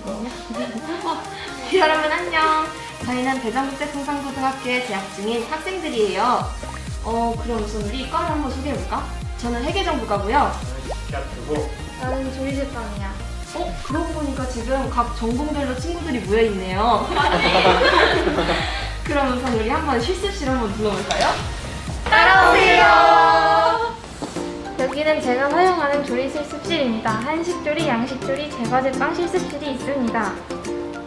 있거든요. 여러분 안녕. 저희는 대전국제통상고등학교에 재학 중인 학생들이에요. 어 그럼 우선 우리 과를 한번 소개해볼까? 저는 회계정보과고요. 나는 조리제빵이야. 어 그러고 보니까 지금 각 전공별로 친구들이 모여 있네요. 그럼 우선 우리 한번 실습실 한번 불러볼까요? 따라오세요. 여기는 제가 사용하는 조리 실습실입니다. 한식 조리, 양식 조리, 제과제 빵 실습실이 있습니다.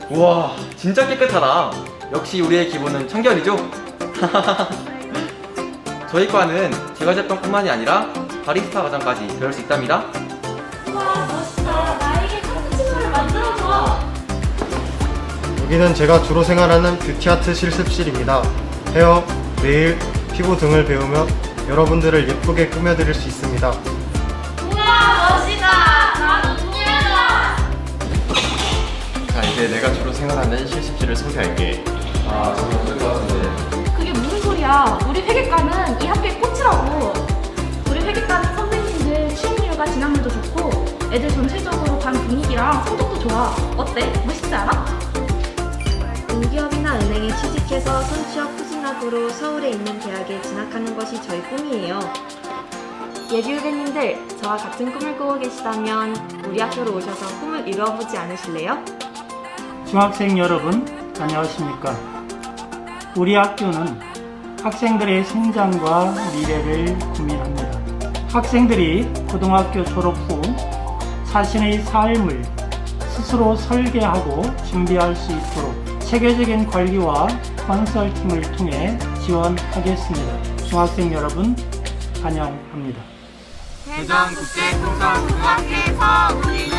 우와 진짜 깨끗하다 역시 우리의 기본은 청결이죠? 저희 과는 제과제빵뿐만이 아니라 바리스타 과정까지 배울 수 있답니다 와 멋있다. 나에게 카푸치노를 만들어줘. 여기는 제가 주로 생활하는 뷰티아트 실습실입니다. 헤어, 네일, 피부 등을 배우며 여러분들을 예쁘게 꾸며드릴 수 있습니다. 우와 멋지다. 나도 동의한다. 자 이제 내가 주로 생활하는 실습실을 소개할게 아 저기 없을 것 같은데 그게 무슨 소리야? 우리 회계과는 이 학교의 꽃이라고. 우리 회계과는 선생님들 취업률과 진학률도 좋고 애들 전체적으로 반 분위기랑 성적도 좋아. 어때? 멋있지 않아? 공기업이나 은행에 취직해서 선취업 후진학으로 서울에 있는 대학에 진학하는 것이 저희 꿈이에요. 예비 후배님들, 저와 같은 꿈을 꾸고 계시다면 우리 학교로 오셔서 꿈을 이루어보지 않으실래요? 중학생 여러분, 안녕하십니까? 우리 학교는 학생들의 성장과 미래를 고민합니다. 학생들이 고등학교 졸업 후 자신의 삶을 스스로 설계하고 준비할 수 있도록 체계적인 관리와 컨설팅을 통해 지원하겠습니다. 중학생 여러분, 환영합니다. 오늘도 맑은